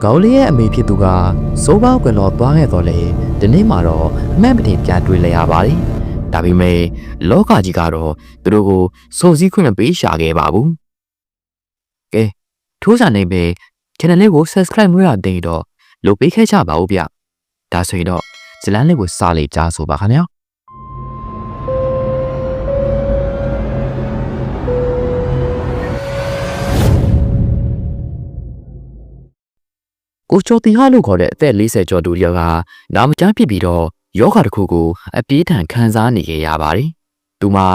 ခေါင်းလေးရဲ့အမေဖြစ်သူကစိုးပေါကွယ်တော်သွားခဲ့တော့လေဒီနေ့မှာတော့အမှန်ပတင်ပြန်တွေ့လဲရပါတယ်ဒါပေမဲ့လောကကြီးကတော့သူတို့ကိုစုံစည်းခွင့်မပေးရှာခဲ့ပါဘူးကဲထိုးစားနေပဲ channel လေးကို subscribe မရသေးတော့လုပ်ပေးခဲ့ကြပါဦးဗျဒါဆိုရင်တော့ဇလန်းလေးကိုစာလေးကြားဆိုပါခင်ဗျာ ကိုချိုတီဟာလို့ခေါ်တဲ့အသက်40ကျော်သူတယောက်ကနာမကျန်းဖြစ်ပြီးတော့ယောဂတစ်ခုကိုအပြေးထန်ခံစားနေကြရပါတယ်။သူမှာ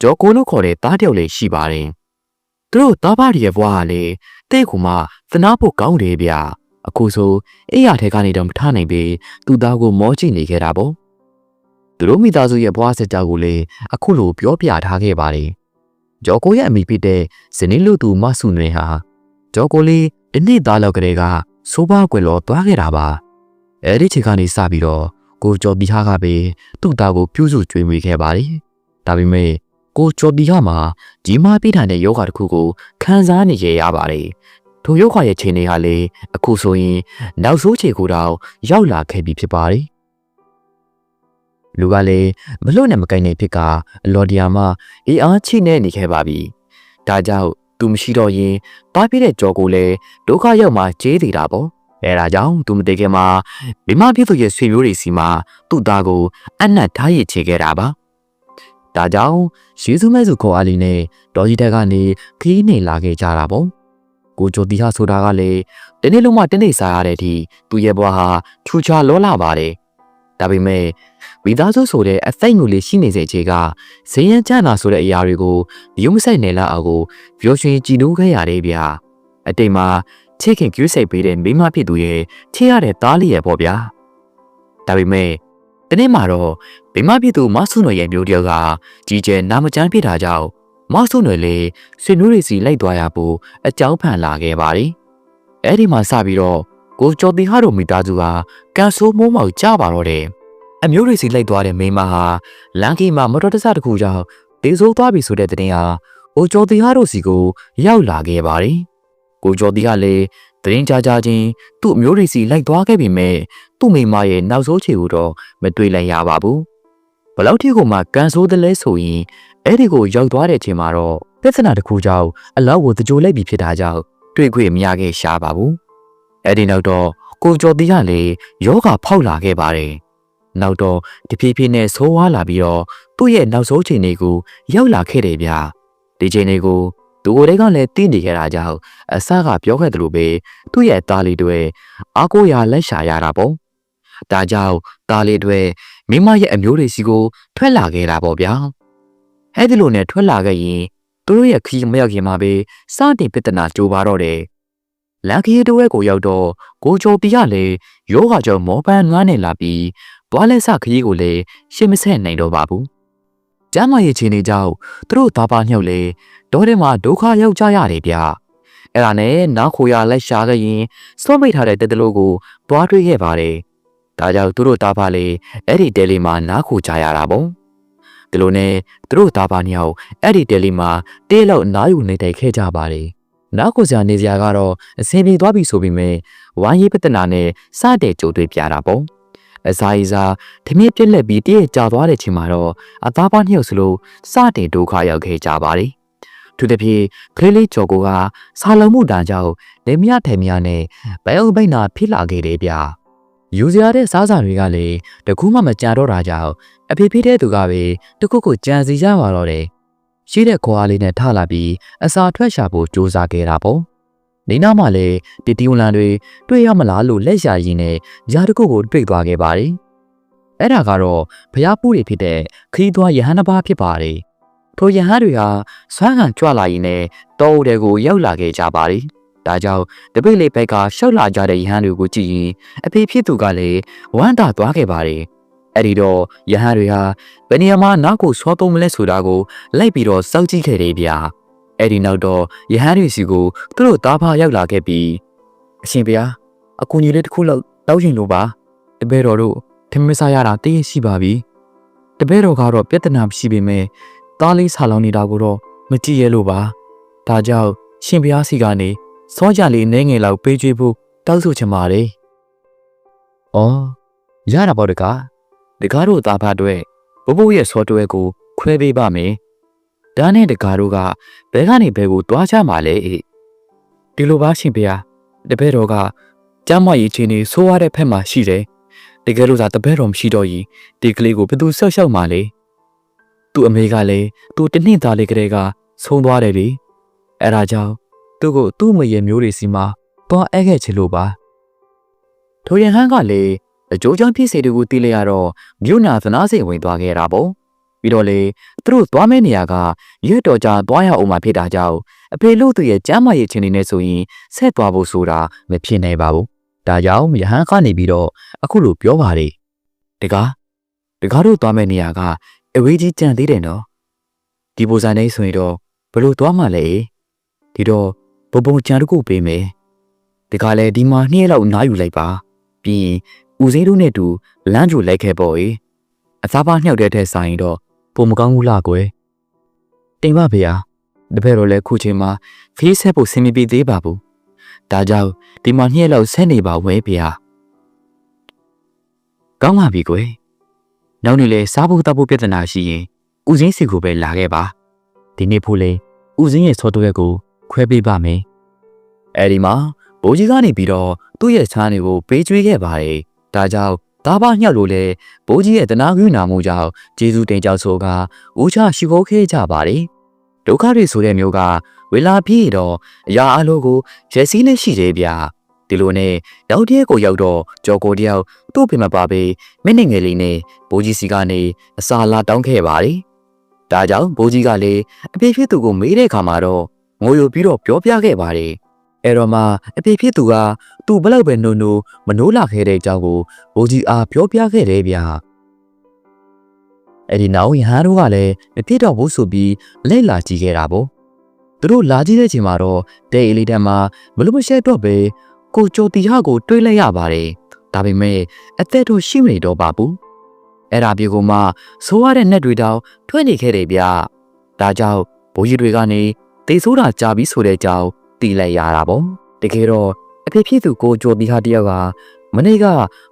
ဂျော်ကိုလို့ခေါ်တဲ့သားတယောက်လေးရှိပါတယ်။သူတို့သားပါရီရဲ့ဘွားကလေတဲ့ကူမှသနာဖို့ကောင်းတယ်ဗျ။အခုဆိုအိယာထဲကနေတော့မထနိုင်ပေသူ့သားကိုမောကြည့်နေခဲ့တာပေါ့။သူတို့မိသားစုရဲ့ဘွားစစ်ကြောက်ကိုလေအခုလိုပြောပြထားခဲ့ပါတယ်။ဂျော်ကိုရဲ့အမိဖြစ်တဲ့ဇနီးလူသူမဆုနွေဟာဂျော်ကိုလေးဒီနေ့သားလောက်ကလေးက ဆိုးပါကွယ်လောသွားခဲ့တာပါ။အဲဒီချိန်ကနေစပြီးတော့ကိုကျော်တီဟာကပဲသူ့သားကိုပြုစုကျွေးမွေးခဲ့ပါတယ်။ဒါပေမဲ့ကိုကျော်တီဟာမှာကြီးမားပြင်းထန်တဲ့ယောဂတစ်ခုကိုခံစားနေရရပါတယ်။ထိုယောဂရဲ့ချိန်တွေဟာလေအခုဆိုရင်နောက်ဆုံးချိန်ကိုတော့ရောက်လာခဲ့ပြီဖြစ်ပါတယ်။လူကလည်းမလွတ်နဲ့မကိုင်တဲ့ဖြစ်ကအလော်ဒီယာမအေးအားချိနေနေခဲ့ပါပြီ။ဒါကြောင့် သူမရှိတော့ရင်ပါပြည့်တဲ့ကြော်ကိုလည်းဒုက္ခရောက်မှကြေးသေးတာပေါ့။အဲဒါကြောင့်သူမတည်ခင်မှာမိမဖြစ်သူရဲ့ဆွေမျိုးတွေစီမှာသူ့သားကိုအနက်ထားရချေခဲ့တာပါ။ဒါကြောင့်ယေရှုမဲစုခေါ်အားလေးနဲ့တော်ကြီးတက်ကနေခီးနေလာခဲ့ကြတာပေါ့။ကိုဂျိုတီဟာဆိုတာကလည်းတနေ့လုံးမှတနေ့စားရတဲ့အထိသူ့ရဲ့ဘဝဟာထူခြားလောလာပါတယ်။ဒါပေမဲ့ ဝိသားစုဆိုတဲ့အသိဉာဏ်လေးရှိနေစေချေကဇယံကျန်တာဆိုတဲ့အရာတွေကိုရုံးမဆိုင်နေလောက်အောင်ကိုပြောရွှင်ကြည်နိုးခဲ့ရတယ်ဗျာ။အတိတ်မှာချစ်ခင်ကျူးစိတ်ပေးတဲ့မိမဖြစ်သူရဲ့ချစ်ရတဲ့သားလေးရဲ့ပေါ့ဗျာ။ဒါပေမဲ့ဒီနေ့မှာတော့မိမဖြစ်သူမဆုနွယ်ရဲ့မျိုးတယောက်ကကြီးကျယ်နာမကျန်းဖြစ်တာကြောင့်မဆုနွယ်လေးဆွေမျိုးတွေစီလိုက်သွားရဖို့အကြောင်းဖန်လာခဲ့ပါတယ်။အဲ့ဒီမှာစပြီးတော့ကိုကျော်တီဟာတို့မိသားစုဟာကန်ဆိုးမိုးမောက်ကြပါတော့တယ်။ အမျိုးတွေစီလိုက်သွားတဲ့မိန်းမဟာလန်ကီမှာမတော်တဆတစ်ခုကြောင့်တေဆိုးသွားပြီဆိုတဲ့တဲ့တင်ဟာအိုကျော်တီဟာတို့စီကိုရောက်လာခဲ့ပါတယ်။ကိုကျော်တီကလည်းတရင်ကြကြချင်းသူ့အမျိုးတွေစီလိုက်သွားခဲ့ပြီမဲ့သူ့မိန်းမရဲ့နောက်ဆုံးခြေကိုတော့မတွေ့လိုက်ရပါဘူး။ဘလောက်ထိကိုမှကန်ဆိုးတယ်လဲဆိုရင်အဲ့ဒီကိုရောက်သွားတဲ့အချိန်မှာတော့ပြဿနာတစ်ခုကြောင့်အလောက်ကိုတကြိုလိုက်ပြီဖြစ်တာကြောင့်တွေ့ခွင့်မရခဲ့ရှားပါဘူး။အဲ့ဒီနောက်တော့ကိုကျော်တီကလည်းယောဂဖောက်လာခဲ့ပါတယ်။ နောက်တော့တဖြည်းဖြည်းနဲ့ဆိုးဝါးလာပြီးတော့သူ့ရဲ့နောက်ဆုံးချိန်တွေကိုရောက်လာခဲ့တယ်ဗျာ။ဒီချိန်တွေကိုသူကိုယ်တည်းကလည်းတည်နေခဲ့တာကြောင့်အစကပြောခဲ့သလိုပဲသူ့ရဲ့သားလေးတွေအားကိုးရာလက်ရှာရတာပေါ့။ဒါကြောင့်သားလေးတွေမိမရဲ့အမျိုးတွေစီကိုထွက်လာခဲ့တာပေါ့ဗျာ။အဲ့ဒီလိုနဲ့ထွက်လာခဲ့ရင်သူတို့ရဲ့ခီးမရောက်ခင်မှာပဲစတင်ပြဿနာကြိုးပါတော့တယ်။လန်ခီးတွဲကိုရောက်တော့ကိုချိုတီကလည်းယောဂကြောင့်မောပန်းငားနေလာပြီး တွားလက်ဆခရီးကိုလည်းရှင်းမဆက်နိုင်တော့ပါဘူး။ကျမ်းမာရေးချင်းတွေကြောင့်သူတို့သားပါညှောက်လေဒေါ်ထဲမှာဒုက္ခရောက်ကြရတယ်ဗျ။အဲ့ဒါနဲ့နောက်ခိုရလက်ရှာခဲ့ရင်စောမိတ်ထားတဲ့တက်တလို့ကိုတွားတွေ့ခဲ့ပါတယ်။ဒါကြောင့်သူတို့သားပါလေအဲ့ဒီတဲလေးမှာနားခိုကြရတာပေါ့။ဒီလိုနဲ့သူတို့သားပါညောက်အဲ့ဒီတဲလေးမှာတေးလောက်နားယူနေတိုင်ခဲ့ကြပါတယ်။နောက်ကိုစရာနေစရာကတော့အစင်ပြေသွားပြီဆိုပေမဲ့ဝိုင်းရေးပတနာနဲ့စတဲ့ကြိုတွေ့ပြတာပေါ့။ အစာအစာထမင်းပြက်လက်ပြီးတည့်ရကြာသွားတဲ့ချိန်မှာတော့အသားပါညှုပ်စလို့စတဲ့ဒုက္ခရောက်ခဲ့ကြပါတယ်။သူတစ်ပြေကလေးလေးကြော်ကိုကစာလုံးမှုတန်ကြောင့်နေမြထဲမြနဲ့ဘဲအုပ်ပိတ်နာဖြစ်လာခဲ့တယ်ဗျ။ယူစရာတဲ့စားစာတွေကလည်းတကူးမှမကြတော့တာကြောင့်အဖေဖေးတဲ့သူကပဲတခုခုကြံစီကြပါတော့တယ်။ရှိတဲ့ခွာလေးနဲ့ထလာပြီးအစာထွက်ရှာဖို့ကြိုးစားခဲ့တာပေါ့။ နေနာမှလည်းတီတီဝန်လန်တွေတွေ့ရမလားလို့လက်ရှာရင်းနဲ့ဂျာတခုကိုတွေ့သွားခဲ့ပါတယ်။အဲ့ဒါကတော့ဖျားပူတွေဖြစ်တဲ့ခီးသွွားယဟန်တစ်ပါးဖြစ်ပါတယ်။ထိုယဟန်တွေဟာဆွမ်းခံကြွလာရင်းနဲ့တောအုပ်တွေကိုရောက်လာခဲ့ကြပါတယ်။ဒါကြောင့်တပိတ်လေးဘက်ကရှောက်လာကြတဲ့ယဟန်တွေကိုကြည့်ရင်အဖေဖြစ်သူကလည်းဝမ်းသာသွားခဲ့ပါတယ်။အဲ့ဒီတော့ယဟန်တွေဟာဘယ်နေရာမှာနောက်ကိုဆွားပုံးမလဲဆိုတာကိုလိုက်ပြီးတော့စောင့်ကြည့်ခဲ့တယ်ဗျာ။ အဲ့ဒီနောက်တော့ယဟန်တွေစီကိုသူတို့သားဖားရောက်လာခဲ့ပြီးအရှင်ဗျာအကူကြီးလေးတစ်ခုလောက်တောက်ရင်လို့ပါတပည့်တော်တို့ထမင်းစားရတာတည့်ရရှိပါပြီတပည့်တော်ကတော့ပြဿနာမရှိပေမဲ့သားလေးဆာလောင်နေတာကိုတော့မကြည့်ရလို့ပါဒါကြောင့်ရှင်ဘုရားစီကနေစောကြလေးအနေငယ်လောက်ပေးကျွေးဖို့တောက်ဆိုချင်ပါတယ်။အော်ရတာပေါ့တကား။တကားတို့သားဖားအတွက်ဘဘိုးရဲ့ဆော့တွဲကိုခွဲပေးပါမယ်။ ဒါနဲ့တကားတို့ကဘဲကနေဘဲကိုတွားချမှာလေ။ဒီလိုပါရှင်ဗျာ။တပည့်တော်ကကျမ်းမာရေးချင်းနေဆိုးရတဲ့ဖက်မှာရှိတယ်။တကယ်လို့သာတပည့်တော်မရှိတော့ရင်ဒီကလေးကိုဘယ်သူဆော့ရှောက်မှာလဲ။သူ့အမေကလည်းသူတနှင့်သားလေးကလေးကဆုံးသွားတယ်လေ။အဲဒါကြောင့်သူ့ကိုသူ့မရဲ့မျိုးတွေစီမှာတွားအဲ့ခဲ့ချင်လို့ပါ။ထိုရဟန်းကလည်းအကျိုးကြောင့်ဖြစ်စေတူကိုသိလိုက်ရတော့မြို့နာသနာစိတ်ဝင်သွားခဲ့တာပေါ့။ ပြီးတော့လေသူတို့သွားမယ့်နေရာကရွတ်တော်ကြာသွားရအောင်မှဖြစ်တာကြောင့်အဖေလို့သူရဲ့ကျမ်းမာရေးချင်းနေနဲ့ဆိုရင်ဆက်သွားဖို့ဆိုတာမဖြစ်နိုင်ပါဘူး။ဒါကြောင့်ယဟန်ကနေပြီးတော့အခုလိုပြောပါလေ။တကားတကားတို့သွားမယ့်နေရာကအဝေးကြီးကြံသေးတယ်နော်။ဒီပုံစံနဲ့ဆိုရင်တော့ဘယ်လိုသွားမှလဲ။ဒီတော့ဘုံဘုံကြံတစ်ခုပေးမယ်။တကားလည်းဒီမှာနှစ်ရက်လောက်နားယူလိုက်ပါ။ပြီးရင်ဦးစင်းတို့နဲ့တူလမ်းကြိုလိုက်ခဲ့ပေါ့။အသားပါညှောက်တဲ့ထက်ဆိုင်တော့ ပုံမကောင်းဘူးလားကွယ်။တိမ်ပါဗျာ။တပည့်တော်လည်းခုချိန်မှာဖေးဆက်ဖို့ဆင်မပြေသေးပါဘူး။ဒါကြောင့်ဒီမှာညှက်လောက်ဆက်နေပါဝဲဗျာ။ကောင်းပါပြီကွယ်။နောက်နေ့လေစားဖို့တောက်ဖို့ပြဿနာရှိရင်ဦးစင်းစီကိုပဲလာခဲ့ပါ။ဒီနေ့ဖို့လေဦးစင်းရဲ့ဆော့တွဲကိုခွဲပေးပါမယ်။အဲဒီမှာဘိုးကြီးကနေပြီးတော့သူ့ရဲ့ချားနေကိုပေးကျွေးခဲ့ပါတယ်။ဒါကြောင့် ဒါပါညှောက်လို့လေဘိုးကြီးရဲ့တနာခွေးနာမှုကြောင့်ဂျေဇူးတင်ကြောက်ဆိုကဦးချရှိခိုးခဲ့ကြပါတယ်။ဒုက္ခတွေဆိုတဲ့မျိုးကဝေလာပြည့်တော့အရာအလိုကိုရစီနဲ့ရှိသေးဗျာ။ဒီလိုနဲ့ရောက်တဲ့ကိုရောက်တော့ကြော်ကိုတယောက်သူ့ပြင်မပါပဲမင်းနဲ့ငယ်လေးနဲ့ဘိုးကြီးစီကနေအစာလာတောင်းခဲ့ပါတယ်။ဒါကြောင့်ဘိုးကြီးကလည်းအပြည့်ဖြစ်သူကိုမေးတဲ့အခါမှာတော့ငိုယိုပြီးတော့ပြောပြခဲ့ပါတယ်။ အဲ့တော့မှအပြည့်ဖြစ်သူကသူ့ဘလောက်ပဲနိုးနိုးမနိုးလာခဲ့တဲ့အကြောင်းကိုဘိုးကြီးအားပြောပြခဲ့တယ်ဗျာအဲ့ဒီနောက်ယဟန်တို့ကလည်းမဖြစ်တော့ဘူးဆိုပြီးလက်လာကြည့်ခဲ့တာပေါ့သူတို့လာကြည့်တဲ့ချိန်မှာတော့တဲအီလီတန်မှာဘလို့မရှက်တော့ပဲကိုကြိုတီဟာကိုတွေးလိုက်ရပါတယ်ဒါပေမဲ့အသက်တို့ရှိမနေတော့ပါဘူးအဲ့ဒါပြေကိုမှဆိုးရတဲ့နှက်တွေတောင်ထွက်နေခဲ့တယ်ဗျာဒါကြောင့်ဘိုးကြီးတွေကနေတေဆိုးတာကြာပြီဆိုတဲ့အကြောင်း တီးလိုက်ရတာပေါ့တကယ်တော့အဖေဖြစ်သူကိုကြိုတီဟာတယောက်ကမနေ့က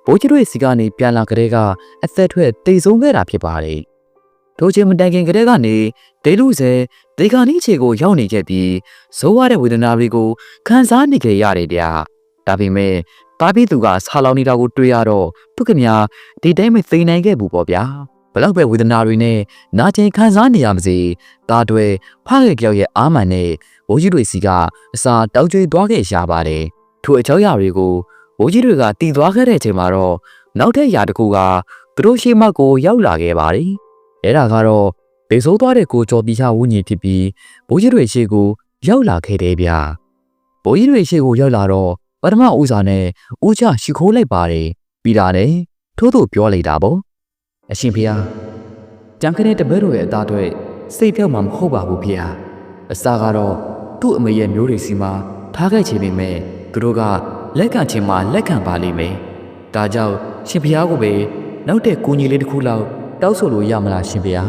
ဘိုးကြီးတို့စီကနေပြန်လာကြတဲ့ကအသက်ထွက်တိတ်ဆုံးခဲ့တာဖြစ်ပါတယ်။ထိုချင်းမတိုင်ခင်ကတည်းကနေဒေလူစဲဒေဂာနီခြေကိုရောက်နေခဲ့ပြီးဇိုးရတဲ့ဝေဒနာတွေကိုခံစားနေကြရတယ်ဗျာ။ဒါပေမဲ့တားပြီးသူကဆာလောင်နေတာကိုတွေ့ရတော့သူကမြာဒီတိုင်းမသိနိုင်ခဲ့ဘူးပေါ့ဗျာ။ ဘလောက်ပဲဝေဒနာတွေနဲ့နာကျင်ခံစားနေရမစေတားတွေဖခင်ကြောက်ရဲ့အာမန်နဲ့ဘိုးကြီးတွေစီကအစာတောက်ကျွေးသွားခဲ့ရပါတယ်။ထိုအကြောင်းအရာတွေကိုဘိုးကြီးတွေကတည်သွားခဲ့တဲ့အချိန်မှာတော့နောက်ထပ်ຢာတစ်ခုကသူတို့ရှိမှကိုရောက်လာခဲ့ပါတယ်။အဲ့ဒါကတော့ဒေဆိုးသွားတဲ့ကိုကျော်တီချဝူညင်ဖြစ်ပြီးဘိုးကြီးတွေရှိကိုရောက်လာခဲ့တယ်ဗျာ။ဘိုးကြီးတွေရှိကိုရောက်လာတော့ပထမဦးစာနဲ့ဦးချရှိခိုးလိုက်ပါတယ်။ပြီးတာနဲ့ထိုးထိုးပြောလိုက်တာပေါ့။ အရှင်ဖေဟာတန်ခနဲ့တပည့်တို့ရဲ့အသားတွေစိတ်ပြောက်မှာမဟုတ်ပါဘူးဖေဟာ။အစာကတော့သူ့အမေရဲ့မျိုးတွေစီမှာထားခဲ့ချင်ပေမဲ့သူတို့ကလက်ခံချင်မှလက်ခံပါလိမ့်မယ်။ဒါကြောင့်ရှင်ဖျားကိုပဲနောက်တဲ့ကူညီလေးတစ်ခုလောက်တောက်ဆိုလို့ရမလားရှင်ဖျား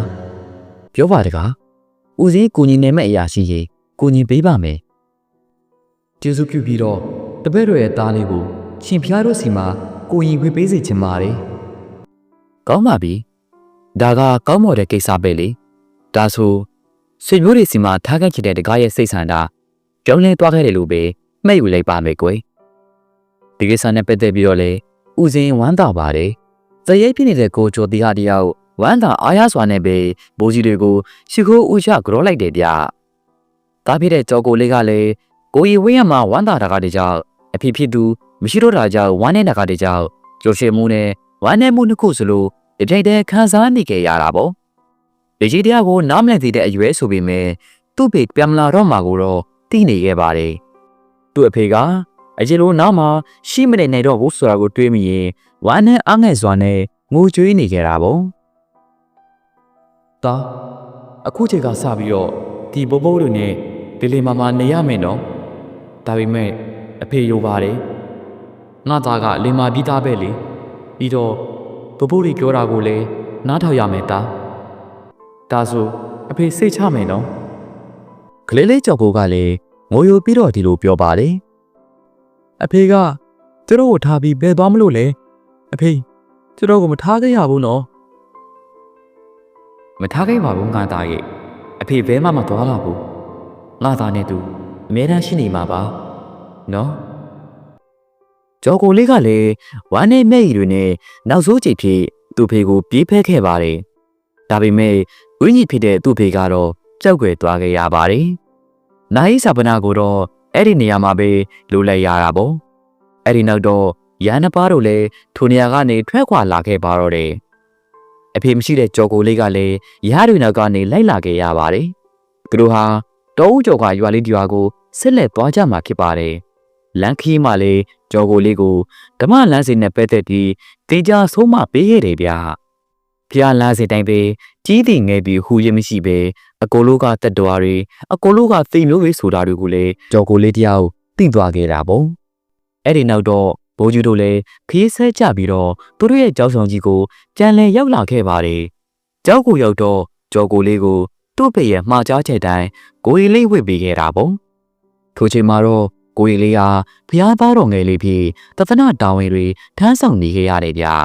။ပြောပါတကား။ဦးစင်းကူညီနေမဲ့အရာရှိရေးကူညီပေးပါမယ်။ကျေးဇူးပြုပြီးတော့တပည့်တော်ရဲ့သားလေးကိုရှင်ဖျားတို့စီမှာကိုရင်ခွေပေးစေချင်ပါတယ်။ ကောင်းပါပြီ။ဒါကကောင်းမော်တဲ့ကိစ္စပဲလေ။ဒါဆိုဆွေမျိုးတွေစီမှာထားခဲ့ချင်တဲ့တကားရဲ့စိတ်ဆန္ဒပြောင်းလဲသွားခဲ့တယ်လို့ပဲမှတ်ယူလိုက်ပါမယ်ကွယ်။ဒီကိစ္စနဲ့ပတ်သက်ပြီးတော့လေဦးစင်းဝမ်းသာပါတယ်။သရဲပြနေတဲ့ကိုကျော်တီဟာတယောက်ဝမ်းသာအားရစွာနဲ့ပဲဘိုးကြီးတွေကိုရှ िख ိုးဦးချကြောလိုက်တယ်ဗျ။တားပြတဲ့ကြော်ကိုလေးကလည်းကိုရီဝင်းရမှာဝမ်းသာတာကတည်းကအဖေဖြစ်သူမရှိတော့တာကြောင့်ဝမ်းနေတာကတည်းကြောင့်ကျော်ရှေမှုနဲ့ ဝမ်းနေမှုနှစ်ခုစလို့ဒီပြိုင်တဲ့ခံစားနေကြရတာပေါ့။ဒီကြီးတရားကိုနားမလည်သေးတဲ့အရွယ်ဆိုပေမဲ့သူ့ဖေပြန်လာတော့မှာကိုတော့သိနေခဲ့ပါတယ်။သူ့အဖေကအကြီးလိုနောက်မှာရှိမနေနိုင်တော့ဘူးဆိုတာကိုတွေးမိရင်ဝမ်းနဲ့အားငယ်စွာနဲ့ငိုကြွေးနေကြတာပေါ့။တာအခုချိန်ကစပြီးတော့ဒီဘိုးဘိုးတို့နဲ့ဒီလီမာမာနေရမယ်နော်။ဒါပေမဲ့အဖေယိုပါတယ်။ငါသားကလင်မာပြီးသားပဲလေ။ ပြီးတော့ဘိုးဘိုးတွေပြောတာကိုလည်းနားထောင်ရမယ်တာ။ဒါဆိုအဖေစိတ်ချမယ်နော်။ကလေးလေးကြောက်ကိုကလည်းငိုယိုပြီးတော့ဒီလိုပြောပါတယ်။အဖေကကျွန်တော်ကိုထားပြီးဘယ်သွားမလို့လဲအဖေကျွန်တော်ကိုမထားခဲ့ရဘူးနော်မထားခဲ့ပါဘူးငါသားရဲ့အဖေဘဲမှမသွားပါဘူးငါသားနဲ့သူအမြဲတမ်းရှိနေမှာပါနော် ကြော်ကိုလေးကလည်းဝမ်းနဲ့မဲ့ရီတွေနဲ့နောက်စိုးကြိတ်ဖြစ်သူ့ဖေကိုပြေးဖက်ခဲ့ပါတယ်ဒါပေမဲ့ဝင်းကြီးဖြစ်တဲ့သူ့ဖေကတော့ကြောက်ွယ်သွားခဲ့ရပါတယ်နိုင်စာပနာကိုတော့အဲ့ဒီနေရာမှာပဲလိုလိုက်ရတာပေါ့အဲ့ဒီနောက်တော့ရန်နပါးတို့လည်းထိုနေရာကနေထွက်ခွာလာခဲ့ပါတော့တယ်အဖေမရှိတဲ့ကြော်ကိုလေးကလည်းရားတွေနောက်ကနေလိုက်လာခဲ့ရပါတယ်သူတို့ဟာတောဦးကျော်ကရွာလေးဒီရွာကိုဆက်လက်သွားကြမှာဖြစ်ပါတယ်လန်ခီးမှလည်း ကြော်ကိုလေးကိုဓမ္မလမ်းစဉ်နဲ့ပတ်သက်ပြီးတင်ကြဆုံးမပေးခဲ့တယ်ဗျာဖျားလားစဉ်တိုင်းပဲကြီးတည်ငယ်ပြီးဟူရင်မရှိပဲအကိုလိုကတက်တော်ရီအကိုလိုကသိမ်မျိုးတွေဆိုတာတွေကိုလည်းကြော်ကိုလေးတယောက်သိသွားခဲ့တာပေါ့အဲ့ဒီနောက်တော့ဘိုးကြီးတို့လည်းခီးဆဲကြပြီးတော့သူတို့ရဲ့ကြောက်ဆောင်ကြီးကိုကြံလည်ရောက်လာခဲ့ပါတယ်ကြောက်ကိုရောက်တော့ကြော်ကိုလေးကိုသူ့ဖေရဲ့မှားကြားချက်တိုင်းကိုရီလေးဝစ်ပေးခဲ့တာပေါ့ထိုချိန်မှာတော့ ကိုရီလေးဟာဖျားသားတော်ငယ်လေးဖြစ်တသနာတာဝန်တွေထမ်းဆောင်နေခဲ့ရတယ်ဗျာ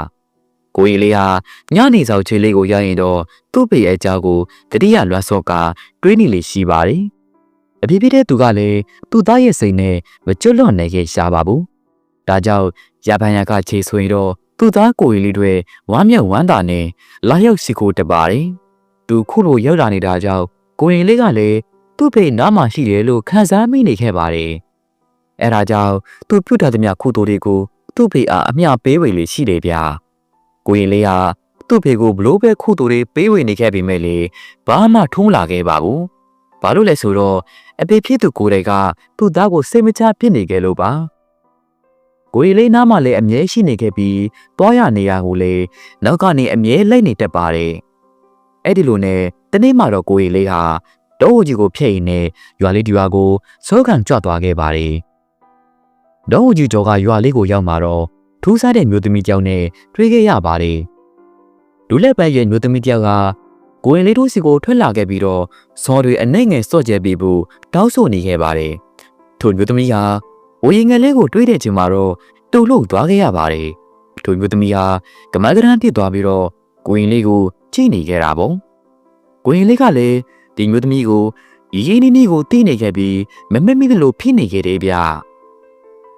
ကိုရီလေးဟာညနေဆောင်ခြေလေးကိုရရင်တော့သူ့ဖေရဲ့အကြောင်းကိုတတိယလွတ်စော့ကတွေးနေလေရှိပါတယ်အဖြစ်ဖြစ်တဲ့သူကလည်းသူ့သားရဲ့စိတ်နဲ့မကျွတ်လွတ်နိုင်ခဲ့ရှာပါဘူးဒါကြောင့်ရပန်ရကခြေဆွေတော့သူ့သားကိုရီလေးတွေဝမ်းမြောက်ဝမ်းသာနဲ့လာရောက်စီကိုတက်ပါတယ်သူခုလိုရောက်လာနေတာကြောင့်ကိုရင်လေးကလည်းသူ့ဖေနားမှာရှိတယ်လို့ခံစားမိနေခဲ့ပါတယ်။ အဲဒါကြောင့်သူပြုတ်ထားသမျှခုတိုတွေကိုသူ့ဖေအားအမျှပေးဝေလေရှိတယ်ဗျာ။ကိုရင်လေးဟာသူ့ဖေကိုဘလို့ပဲခုတိုတွေပေးဝေနေခဲ့ပေမဲ့လေဘာမှထုံးလာခဲ့ပါဘူး။ဘာလို့လဲဆိုတော့အဖေဖြစ်သူကိုယ်တိုင်ကသူ့သားကိုစိတ်မချဖြစ်နေခဲ့လို့ပါ။ကိုရင်လေးနားမှာလည်းအမြဲရှိနေခဲ့ပြီးတွားရနေရကိုလေနောက်ကနေအမြဲလိုက်နေတတ်ပါတယ်။အဲ့ဒီလိုနဲ့တနေ့မှတော့ကိုရင်လေးဟာတောအုပ်ကြီးကိုဖျက်ရင်းနဲ့ရွာလေးဒီရွာကိုစိုးခံကြွသွားခဲ့ပါတယ်။ တောအုပ်ကြီးကျော်ကရွာလေးကိုရောက်มาတော့ထူးဆန်းတဲ့မျိုးသမီးတစ်ယောက်နဲ့တွေ့ခဲ့ရပါတယ်။လူလက်ပတ်ရဲ့မျိုးသမီးတစ်ယောက်ကကိုရင်လေးတို့စီကိုထွက်လာခဲ့ပြီးတော့စော်တွေအနှိမ့်ငယ်စော့ကျဲပြီးဖို့တောင်းဆိုနေခဲ့ပါတယ်။ထိုမျိုးသမီးဟာဝေရင်ငယ်လေးကိုတွေးတဲ့ချိန်မှာတော့တုန်လှုပ်သွားခဲ့ရပါတယ်။ထိုမျိုးသမီးဟာကမကရန်ဖြစ်သွားပြီးတော့ကိုရင်လေးကိုကြည့်နေခဲ့တာပေါ့။ကိုရင်လေးကလည်းဒီမျိုးသမီးကိုရင်းနီးနီးကိုသိနေခဲ့ပြီးမမက်မိသလိုဖြစ်နေခဲ့တယ်ဗျ။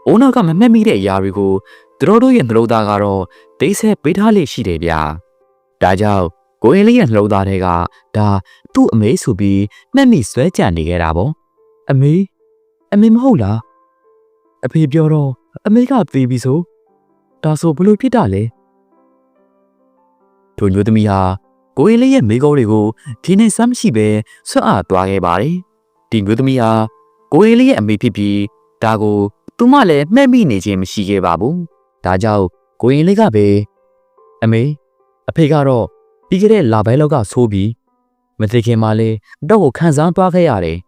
အိုးနောက်ကမမက်မိတဲ့အရာတွေကိုသူတို့တို့ရဲ့နှလုံးသားကတော့ဒိတ်ဆက်ပေးထားလေရှိတယ်ဗျ။ဒါကြောင့်ကိုရင်လေးရဲ့နှလုံးသားတွေကဒါသူ့အမေဆိုပြီးမှတ်မိဆွဲကြံနေခဲ့တာပေါ့အမေအမေမဟုတ်လားအဖေပြောတော့အမေကသေပြီဆိုဒါဆိုဘလို့ဖြစ်တာလဲ။ထိုမျိုးသမီးဟာကိုရင်လေးရဲ့မိကောတွေကိုဒီနေ့စမ်းမရှိပဲဆွတ်အားသွားခဲ့ပါတယ်။ဒီမျိုးသမီးဟာကိုရင်လေးရဲ့အမေဖြစ်ပြီးဒါကို သူမလည်းမှတ်မိနေခြင်းမရှိခဲ့ပါဘူး။ဒါကြောင့်ကိုရင်လေးကပဲအမေအဖေကတော့ပြီးခဲ့တဲ့လပိုင်းလောက်ကဆိုးပြီးမသိခင်မှာလေတော့ကိုခံစားသွားခဲ့ရတယ်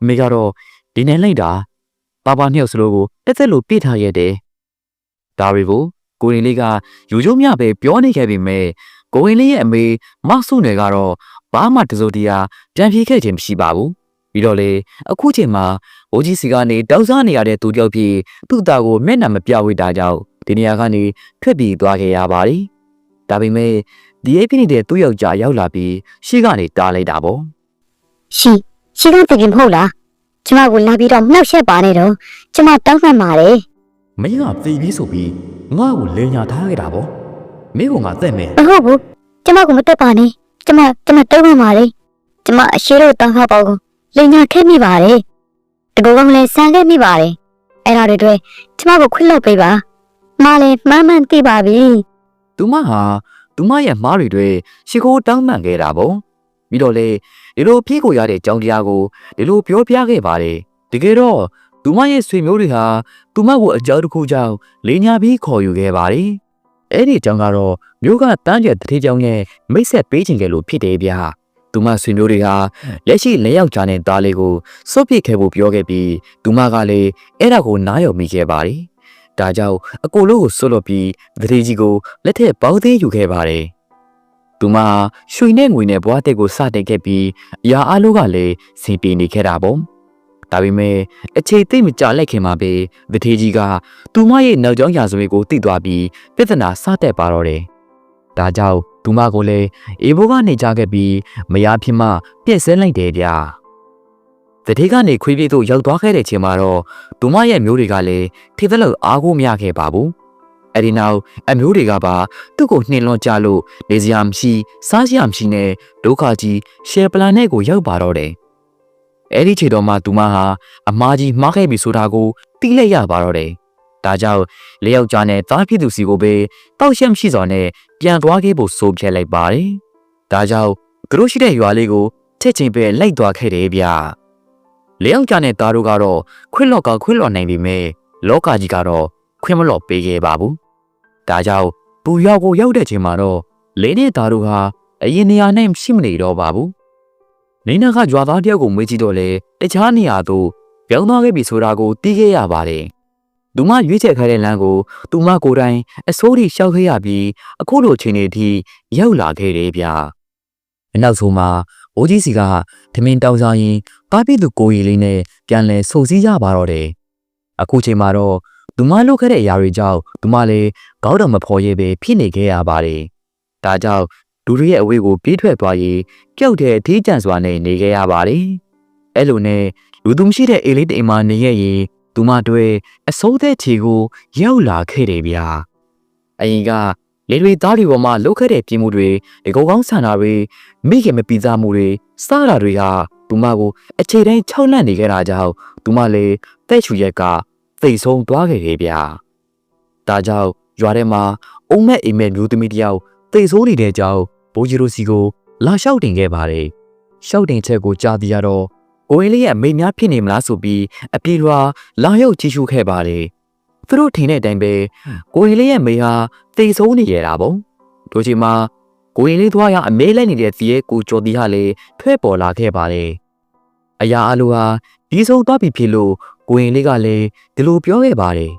အမေကတော့ဒီနေ့လိုက်တာပါပါနှစ်ယောက်စလုံးကိုတက်တက်လို့ပြစ်ထားခဲ့တယ်။ဒါတွေကိုကိုရင်လေးကယူကျိုးမြပဲပြောနေခဲ့ပေမဲ့ကိုရင်လေးရဲ့အမေမောက်ဆုနယ်ကတော့ဘာမှတစိုးတရားပြန်ပြေးခဲ့ခြင်းမရှိပါဘူး။ပြီးတော့လေအခုချိန်မှာ ဘိုးကြီးစီကနေတောက်စားနေရတဲ့သူတယောက်ဖြစ်သူ့သားကိုမျက်နှာမပြဝိတာကြောင့်ဒီနေရာကနေထွက်ပြေးသွားခဲ့ရပါတယ်။ဒါပေမဲ့ဒီအိပ်ဖြစ်နေတဲ့သူ့ယောက်ျားရောက်လာပြီးရှေ့ကနေတားလိုက်တာပေါ့။ရှင်ရှင်ကတကယ်မဟုတ်လားကျမကိုလာပြီးတော့နှောက်ရှက်ပါနဲ့တော့ကျမတောင်းမှန်ပါတယ်မင်းကသေပြီးဆိုပြီးငါ့ကိုလင်ညာထားခဲ့တာဗောမင်းကငါသက်မယ်မဟုတ်ဘူးကျမကိုမတက်ပါနဲ့ကျမကျမတောင်းမှန်ပါတယ်ကျမအရှိတို့တောင်းခါပေါ့ကိုလင်ညာခဲ့မိပါတယ် တကူကမလဲဆန်ခဲ့မိပါတယ်အဲ့ဒါတွေတွေကျမကိုခွင့်လွှတ်ပေးပါမလည်းမှန်မှန်သိပါပြီသူမဟာသူမရဲ့မားတွေတွေရှ िख ိုးတောင်းပန်ခဲ့တာဗောပြီးတော့လေဒီလိုပြေးကိုရတဲ့ကြောင်းတရားကိုဒီလိုပြောပြခဲ့ပါတယ်တကယ်တော့သူမရဲ့ဆွေမျိုးတွေဟာသူမကိုအကြောင်းတစ်ခုကြောင့်လေညာပြီးခေါ်ယူခဲ့ပါတယ်အဲ့ဒီအကြောင်းကတော့မျိုးကတန်းကျက်တထေးကြောင့်ရဲ့မိတ်ဆက်ပေးခြင်းကလေးလို့ဖြစ်တယ်ဗျာ သူမဆွေမျိုးတွေဟာလက်ရှိလက်ယောက်ျားနဲ့သားလေးကိုစွတ်ပစ်ခဲ့ဖို့ပြောခဲ့ပြီးသူမကလည်းအဲ့ဒါကိုနားယော်မိခဲ့ပါတယ်ဒါကြောင့်အကိုလို့ကိုဆွတ်လွတ်ပြီးသတိကြီးကိုလက်ထက်ပေါင်းသေးယူခဲ့ပါတယ်။သူမရွှေနဲ့ငွေနဲ့ဘွားတဲ့ကိုစတင်ခဲ့ပြီးအရာအလုံးကလည်းစင်ပြေနေခဲ့တာပေါ့။ဒါပေမဲ့အချိန်သိပ်မကြာလိုက်ခင်မှာပဲတထေးကြီးကသူမရဲ့နောက်ကျောင်းရာဇဝတ်ကိုသိသွားပြီးပြဿနာစတက်ပါတော့တယ်။ ဒါကြောင့်သူမကိုလည်းအေဘိုကနေကြခဲ့ပြီးမယားဖြစ်မှပြည့်စဲလိုက်တယ်ဗျာ။တထေးကနေခွေးပြေးသို့ရောက်သွားခဲ့တဲ့ချိန်မှာတော့သူမရဲ့မျိုးတွေကလည်းထိသလောက်အားကိုးမရခဲ့ပါဘူး။အဲဒီနောက်အမျိုးတွေကပါသူ့ကိုနှင်လွန်ကြလို့နေစရာမရှိစားစရာမရှိနဲ့ဒုက္ခကြီးရှယ်ပလန်နဲ့ကိုရောက်ပါတော့တယ်။အဲဒီချိန်တော့မှသူမဟာအမားကြီးမှားခဲ့ပြီဆိုတာကိုသိလိုက်ရပါတော့တယ်။ ဒါကြောင့်လျောက်ကြားနဲ့တားဖြစ်သူစီကိုပဲတောက်ရှက်မရှိစော်နဲ့ပြန်သွားခဲ့ဖို့ဆိုပြလိုက်ပါတယ်။ဒါကြောင့်သူတို့ရှိတဲ့ရွာလေးကိုချက်ချင်းပဲလိုက်သွားခဲ့တယ်ဗျ။လျောက်ကြားနဲ့တားတို့ကတော့ခွင့်လော့ကခွင့်လော့နိုင်ပြီမဲ့လောကကြီးကတော့ခွင့်မလော့ပေးခဲ့ပါဘူး။ဒါကြောင့်သူရောက်ကိုရောက်တဲ့ချိန်မှာတော့လေးနဲ့တားတို့ဟာအရင်နေရာနဲ့ရှိမနေတော့ပါဘူး။နေနာကကြွာသားတယောက်ကိုမေးကြည့်တော့လေတခြားနေရာသို့ပြောင်းသွားခဲ့ပြီဆိုတာကိုသိခဲ့ရပါတယ်။ သူမရွေးချယ်ခဲ့တဲ့လမ်းကိုသူမကိုယ်တိုင်အစိုးရရှောက်ခဲ့ရပြီးအခုလိုချိန်နေထိရောက်လာခဲ့တယ်ဗျာအနောက်ဆုံးမှာအိုးကြီးစီကသမင်တောင်းစားရင်ကားပြသူကိုရီလေးနဲ့ပြန်လဲဆုံစည်းကြပါတော့တယ်အခုချိန်မှာတော့သူမလုပ်ခဲ့တဲ့အရာတွေကြောင့်သူမလည်းကောက်တော်မဖော်ရဲပဲဖြစ်နေခဲ့ရပါတယ်။ဒါကြောင့်လူတွေရဲ့အဝေးကိုပြေးထွက်သွားရေးကြောက်တဲ့အထီးကျန်စွာနဲ့နေခဲ့ရပါတယ်။အဲ့လိုနဲ့လူသူမရှိတဲ့အေလေးတိမ်မှာနေရရင် သူမတို့အစိုးတဲ့ခြေကိုရောက်လာခဲ့တယ်ဗျာ။အရင်ကလေတွေသားတွေပေါ်မှာလုတ်ခဲ့တဲ့ပြင်မှုတွေဒီကုန်းကောင်းဆန္ဒတွေမိခင်မပီစားမှုတွေစားတာတွေကသူမကိုအခြေတိုင်းခြောက်လန့်နေခဲ့တာကြောင့်သူမလည်းတဲ့ချူရက်ကသိဆုံးသွားခဲ့တယ်ဗျာ။ဒါကြောင့်ရွာထဲမှာအုံမဲ့အိမ်မဲ့မျိုးသမီးတယောက်သိဆိုးနေတဲ့ကြောင့်ဘိုးကြီးတို့စီကိုလာလျှောက်တင်ခဲ့ပါတယ်။လျှောက်တင်ချက်ကိုကြားသိရတော့ ကိုရင်လေးရဲ့မိများဖြစ်နေမလားဆိုပြီးအပြေလွာလာရောက်ကြည့်ရှုခဲ့ပါတယ်။သူတို့ထင်တဲ့အတိုင်းပဲကိုရင်လေးရဲ့မိဟာသိဆိုးနေရတာပေါ့။တို့ချိန်မှာကိုရင်လေးသွားရအမဲလိုက်နေတဲ့စီရဲ့ကိုကျော်တီဟာလည်းထွက်ပေါ်လာခဲ့ပါတယ်။အရာအလိုဟာဒီဆုံးသွားပြီဖြစ်လို့ကိုရင်လေးကလည်းဒီလိုပြောခဲ့ပါတယ်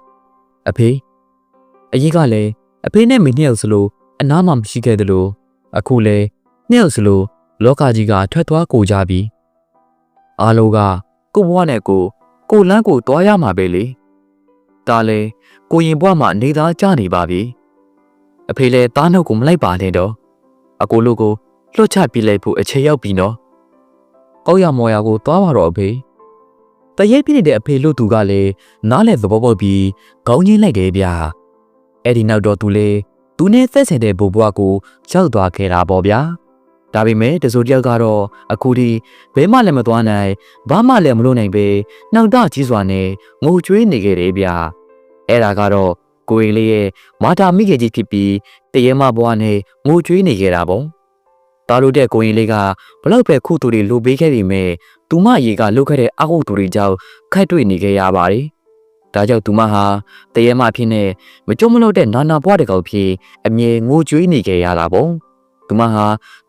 အဖေအရင်ကလည်းအဖေနဲ့မိနှစ်ယောက်စလို့အနားမှမရှိခဲ့သလိုအခုလည်းနှစ်ယောက်စလို့လောကကြီးကထွက်သွားကိုကြပြီ အားလုံးကကိုဘွားနဲ့ကိုကိုလန်းကိုတွားရမှာပဲလေဒါလေကိုရင်ဘွားမှာနေသားကြနေပါပြီအဖေလည်းသားနှုတ်ကိုမလိုက်ပါနဲ့တော့အကိုလိုကိုလွှတ်ချပြလိုက်ဖို့အချိန်ရောက်ပြီနော်ကောက်ရမော်ရကိုသွားပါတော့အဖေတရဲပြည့်နေတဲ့အဖေလို့သူကလည်းနားလဲသဘောပေါက်ပြီးခေါင်းချင်းလိုက်တယ်ဗျာအဲ့ဒီနောက်တော့သူလေသူနဲ့သက်ဆိုင်တဲ့ဘိုးဘွားကိုကြောက်သွားခဲ့တာပေါ့ဗျာ ဒါပေမဲ့တစိုးတယောက်ကတော့အခုဒီဘဲမှလည်းမသွားနိုင်ဘာမှလည်းမလုပ်နိုင်ပဲနှောက်တကြီးစွာနဲ့ငိုကြွေးနေခဲ့တယ်ဗျာအဲ့ဒါကတော့ကိုရင်လေးရဲ့မာတာမိခင်ကြီးဖြစ်ပြီးတရေမဘွားနဲ့ငိုကြွေးနေခဲ့တာပေါ့တားလို့တဲ့ကိုရင်လေးကဘလောက်ပဲခုတူတွေလိုပေးခဲ့ပြီမဲ့သူမရေကလုတ်ခဲ့တဲ့အဟုတူတွေကြောင့်ခက်တွေ့နေခဲ့ရပါတယ်ဒါကြောင့်သူမဟာတရေမဖြစ်နေမကြုံမလို့တဲ့နာနာဘွားတကောက်ဖြစ်အမြဲငိုကြွေးနေခဲ့ရတာပေါ့ သူမဟာ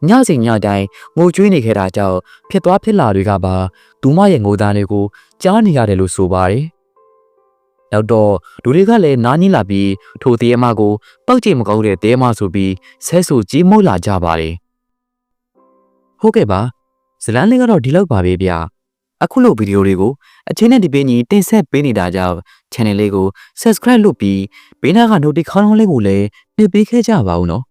ညစဉ်ညတိုင်းငိုကြွေးနေခဲ့တာကြောင့်ဖြစ်သွားဖြစ်လာတွေကပါသူမရဲ့ငိုသားတွေကိုကြားနေရတယ်လို့ဆိုပါတယ်။နောက်တော့လူတွေကလည်းနားနီးလာပြီးထိုတရေမကိုပောက်ကြည့်မကောင်းတဲ့တရေမဆိုပြီးဆဲဆူကြီးမုတ်လာကြပါတယ်ဟုတ်ကဲ့ပါဇလန်းလေးကတော့ဒီလောက်ပါပဲဗျာ။အခုလိုဗီဒီယိုတွေကိုအချင်းနဲ့ဒီပင်းကြီးတင်ဆက်ပေးနေတာကြောင့် channel လေးကို subscribe လုပ်ပြီးဘေးနားက notification လေးကိုလည်းနှိပ်ပေးခဲ့ကြပါဦးနော်